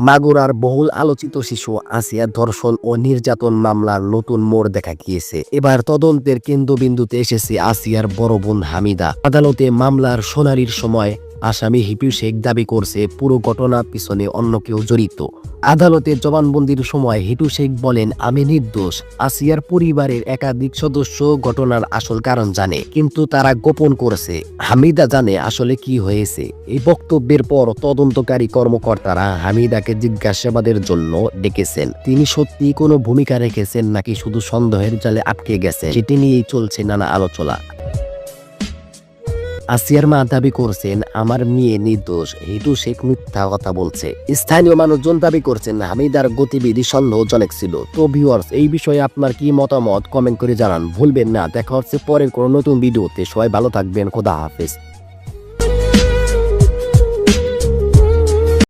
মাগুরার বহুল আলোচিত শিশু আসিয়া ধর্ষণ ও নির্যাতন মামলার নতুন মোড় দেখা গিয়েছে। এবার তদন্তের কেন্দ্রবিন্দুতে এসেছে আসিয়ার বড় বোন হামিদা। আদালতে মামলার সোনারির সময় আসামি হিপি শেখ দাবি করছে, পুরো ঘটনা পিছনে অন্য কেউ জড়িত। আদালতে জবানবন্দির সময় হিটু শেখ বলেন, আমি নির্দোষ। আসিয়ার পরিবারের একাধিক সদস্য ঘটনার আসল কারণ জানে, কিন্তু তারা গোপন করেছে। হামিদা জানে আসলে কি হয়েছে। এই বক্তব্যের পর তদন্তকারী কর্মকর্তারা হামিদাকে জিজ্ঞাসাবাদের জন্য ডেকেছেন। তিনি সত্যি কোনো ভূমিকা রেখেছেন নাকি শুধু সন্দেহের জালে আটকে গেছে সেটি নিয়েই চলছে নানা আলোচনা। আসিয়ার মা দাবি করছেন, আমার মেয়ে নির্দোষ, হিটু শেখ মিথ্যা কথা বলছে। স্থানীয় মানুষজন দাবি করছেন, হামিদার গতিবিধি সন্দেহজনক ছিল। তো ভিউয়ার্স এই বিষয়ে আপনার কি মতামত? কমেন্ট করে জানান। ভুলবেন না। দেখা হচ্ছে পরের কোনো নতুন ভিডিওতে। সবাই ভালো থাকবেন। খোদা হাফেজ।